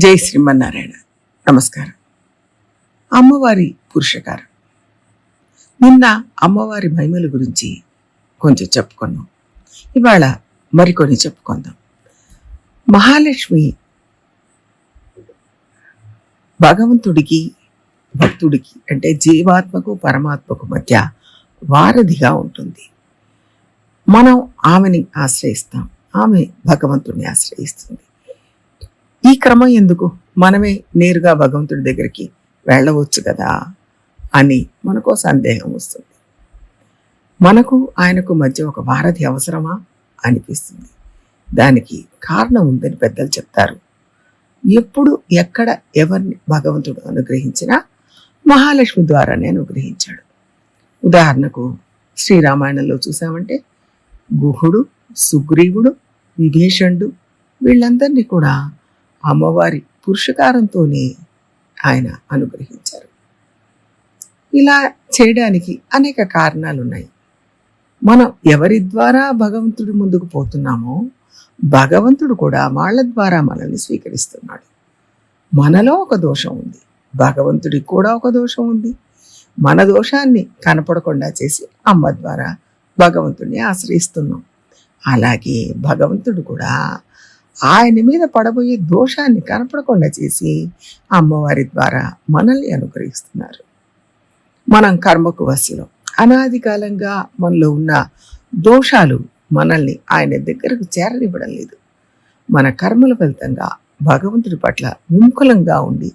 జై శ్రీమన్నారాయణ. నమస్కారం. అమ్మవారి పురుషకారం. నిన్న అమ్మవారి మహిమల గురించి కొంచెం చెప్పుకున్నాం. ఇవాళ మరికొన్ని చెప్పుకుందాం. మహాలక్ష్మి భగవంతుడికి భక్తుడికి అంటే జీవాత్మకు పరమాత్మకు మధ్య వారధిగా ఉంటుంది. మనం ఆమెని ఆశ్రయిస్తాం. ఆమె భగవంతుడిని ఆశ్రయిస్తుంది. ఈ క్రమం ఎందుకు? మనమే నేరుగా భగవంతుడి దగ్గరికి వెళ్ళవచ్చు కదా? అని మనకో సందేహం వస్తుంది. మనకు ఆయనకు మధ్య ఒక వారధి అవసరమా? అనిపిస్తుంది. దానికి కారణం ఉందని పెద్దలు చెప్తారు. ఎప్పుడు ఎక్కడ ఎవరిని భగవంతుడు అనుగ్రహించినా మహాలక్ష్మి ద్వారానే అనుగ్రహించాడు. ఉదాహరణకు శ్రీరామాయణంలో చూసామంటే గుహుడు సుగ్రీవుడు విభీషణుడు వీళ్ళందరినీ కూడా అమ్మవారి పురుషకారంతోనే ఆయన అనుగ్రహించారు. ఇలా చేయడానికి అనేక కారణాలు ఉన్నాయి మనం ఎవరి ద్వారా భగవంతుడి ముందుకు పోతున్నామో భగవంతుడు కూడా వాళ్ళ ద్వారా మనల్ని స్వీకరిస్తున్నాడు. మనలో ఒక దోషం ఉంది. భగవంతుడికి కూడా ఒక దోషం ఉంది. మన దోషాన్ని కనపడకుండా చేసి అమ్మ ద్వారా భగవంతుడిని ఆశ్రయిస్తున్నాం. అలాగే భగవంతుడు కూడా ఆయన మీద పడబోయే దోషాన్ని కనపడకుండా చేసి అమ్మవారి ద్వారా మనల్ని అనుగ్రహిస్తున్నారు. మనం కర్మకు వశలో. అనాది కాలంగా మనలో ఉన్న దోషాలు మనల్ని ఆయన దగ్గరకు చేరనివ్వడం లేదు. మన కర్మల ఫలితంగా భగవంతుడి పట్ల విముఖలంగా ఉండి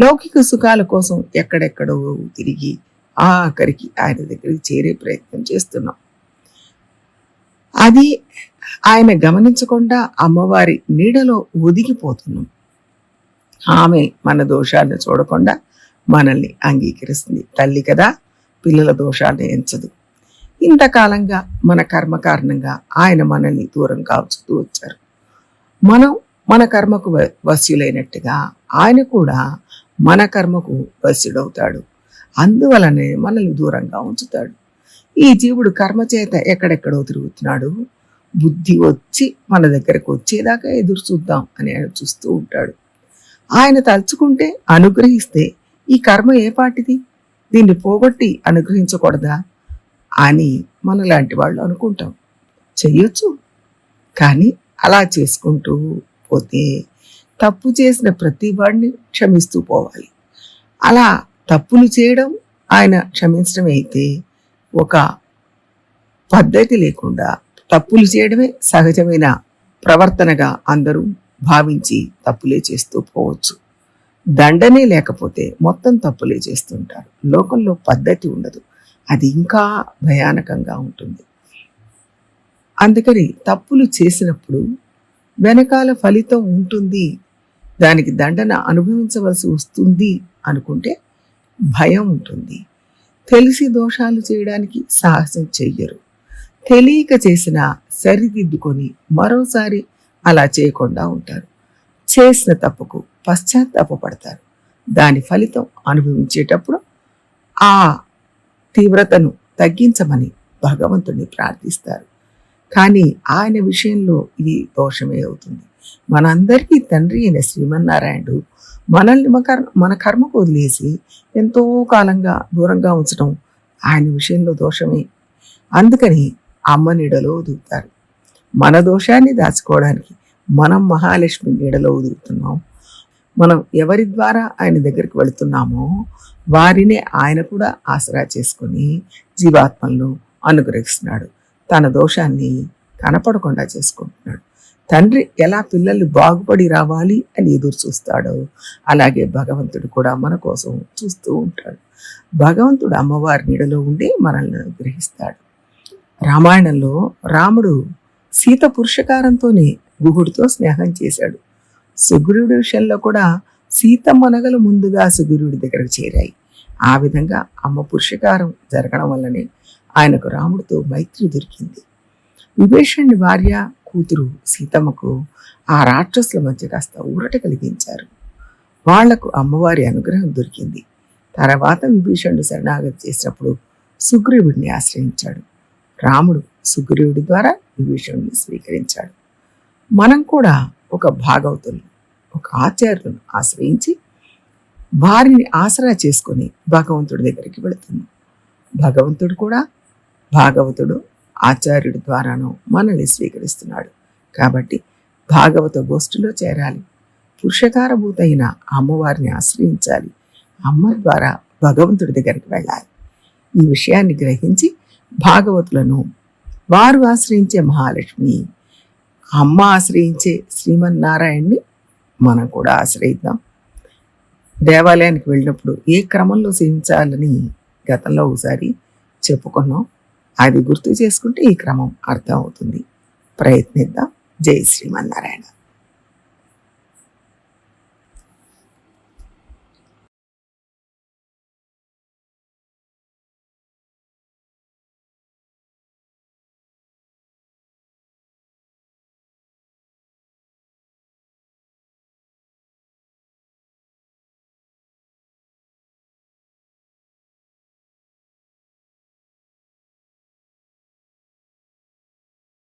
లౌకిక సుఖాల కోసం ఎక్కడెక్కడో తిరిగి ఆఖరికి ఆయన దగ్గరికి చేరే ప్రయత్నం చేస్తున్నాం. అది ఆయన గమనించకుండా అమ్మవారి నీడలో ఒదిగిపోతున్నాం ఆమె మన దోషాన్ని చూడకుండా మనల్ని అంగీకరిస్తుంది. తల్లి కదా పిల్లల దోషాన్ని ఎంచదు. ఇంతకాలంగా మన కర్మ కారణంగా ఆయన మనల్ని దూరం కాల్చుతూ వచ్చారు. మనం మన కర్మకు వశ్యులైనట్టుగా ఆయన కూడా మన కర్మకు వశ్యుడవుతాడు అందువలనే మనల్ని దూరంగా ఉంచుతాడు. ఈ జీవుడు కర్మ చేత ఎక్కడెక్కడో తిరుగుతున్నాడు. బుద్ధి వచ్చి మన దగ్గరకు వచ్చేదాకా ఎదురు చూద్దాం అని ఆయన చూస్తూ ఉంటాడు. ఆయన తలుచుకుంటే అనుగ్రహిస్తే ఈ కర్మ ఏ పాటిది? దీన్ని పోగొట్టి అనుగ్రహించకూడదా? అని మనలాంటి వాళ్ళు అనుకుంటాం. చెయ్యొచ్చు. కానీ అలా చేసుకుంటూ పోతే తప్పు చేసిన ప్రతి వాడిని క్షమిస్తూ పోవాలి. అలా తప్పులు చేయడం ఆయన క్షమించడం అయితే ఒక పద్ధతి లేకుండా తప్పులు చేయడమే సహజమైన ప్రవర్తనగా అందరూ భావించి తప్పులే చేస్తూ పోవచ్చు. దండనే లేకపోతే మొత్తం తప్పులే చేస్తుంటారు. లోకంలో పద్ధతి ఉండదు. అది ఇంకా భయానకంగా ఉంటుంది. అందుకని తప్పులు చేసినప్పుడు వెనకాల ఫలితం ఉంటుంది. దానికి దండన అనుభవించవలసి వస్తుంది అనుకుంటే భయం ఉంటుంది. తెలిసి దోషాలు చేయడానికి సాహసం చెయ్యరు. తెలియక చేసిన సరిదిద్దుకొని మరోసారి అలా చేయకుండా ఉంటారు. చేసిన తప్పుకు పశ్చాత్తాపడతారు దాని ఫలితం అనుభవించేటప్పుడు ఆ తీవ్రతను తగ్గించమని భగవంతుని ప్రార్థిస్తారు. కానీ ఆయన విషయంలో ఇది దోషమే అవుతుంది. మనందరికీ తండ్రి అయిన శ్రీమన్నారాయణుడు మనల్ని మన కర్మ మన కర్మకు వదిలేసి ఎంతో కాలంగా దూరంగా ఉంచడం ఆయన విషయంలో దోషమే. అందుకని అమ్మ నీడలో ఉదుగుతారు మన దోషాన్ని దాచుకోవడానికి మనం మహాలక్ష్మి నీడలో ఉదుగుతున్నాం మనం ఎవరి ద్వారా ఆయన దగ్గరికి వెళుతున్నామో వారినే ఆయన కూడా ఆసరా చేసుకొని జీవాత్మలను అనుగ్రహిస్తున్నాడు. తన దోషాన్ని కనపడకుండా చేసుకుంటున్నాడు. తండ్రి ఎలా పిల్లలు బాగుపడి రావాలి అని ఎదురు చూస్తాడో అలాగే భగవంతుడు కూడా మన కోసం చూస్తూ ఉంటాడు. భగవంతుడు అమ్మవారి నీడలో ఉండి మనల్ని అనుగ్రహిస్తాడు. రామాయణంలో రాముడు సీత పురుషకారంతోనే గుహుడితో స్నేహం చేశాడు. సుగ్రీవుడి విషయంలో కూడా సీతమ్మ నగలు ముందుగా సుగ్రీవుడి దగ్గరకు చేరాయి. ఆ విధంగా అమ్మ పురుషకారం జరగడం వల్లనే ఆయనకు రాముడితో మైత్రి దొరికింది. విభీషణుడి భార్య కూతురు సీతమ్మకు ఆ రాక్షసుల మధ్య కాస్త ఊరట కలిగించారు. వాళ్ళకు అమ్మవారి అనుగ్రహం దొరికింది. తర్వాత విభీషణుడు శరణాగతి చేసినప్పుడు సుగ్రీవుడిని ఆశ్రయించాడు. రాముడు సుగ్రీవుడి ద్వారా విభీషణుడిని స్వీకరించాడు. మనం కూడా ఒక భాగవతులు ఒక ఆచార్యులను ఆశ్రయించి వారిని ఆసరా చేసుకొని భగవంతుడి దగ్గరికి వెళుతుంది భగవంతుడు కూడా భాగవతుడు ఆచార్యుడి ద్వారాను మనల్ని స్వీకరిస్తున్నాడు. కాబట్టి భాగవత గోష్ఠిలో చేరాలి. పురుషకారభూతైన అమ్మవారిని ఆశ్రయించాలి. అమ్మ ద్వారా భగవంతుడి దగ్గరికి వెళ్ళాలి. ఈ విషయాన్ని గ్రహించి భాగవతులను వారు ఆశ్రయించే మహాలక్ష్మి అమ్మ ఆశ్రయించే శ్రీమన్నారాయణ్ణి మనం కూడా ఆశ్రయిద్దాం. దేవాలయానికి వెళ్ళినప్పుడు ఏ క్రమంలో సేవించాలని గతంలో ఒకసారి చెప్పుకున్నాం. అది గుర్తు చేసుకుంటే ఈ క్రమం అర్థం అవుతుంది. ప్రయత్నిద్దాం. జై శ్రీమన్నారాయణ.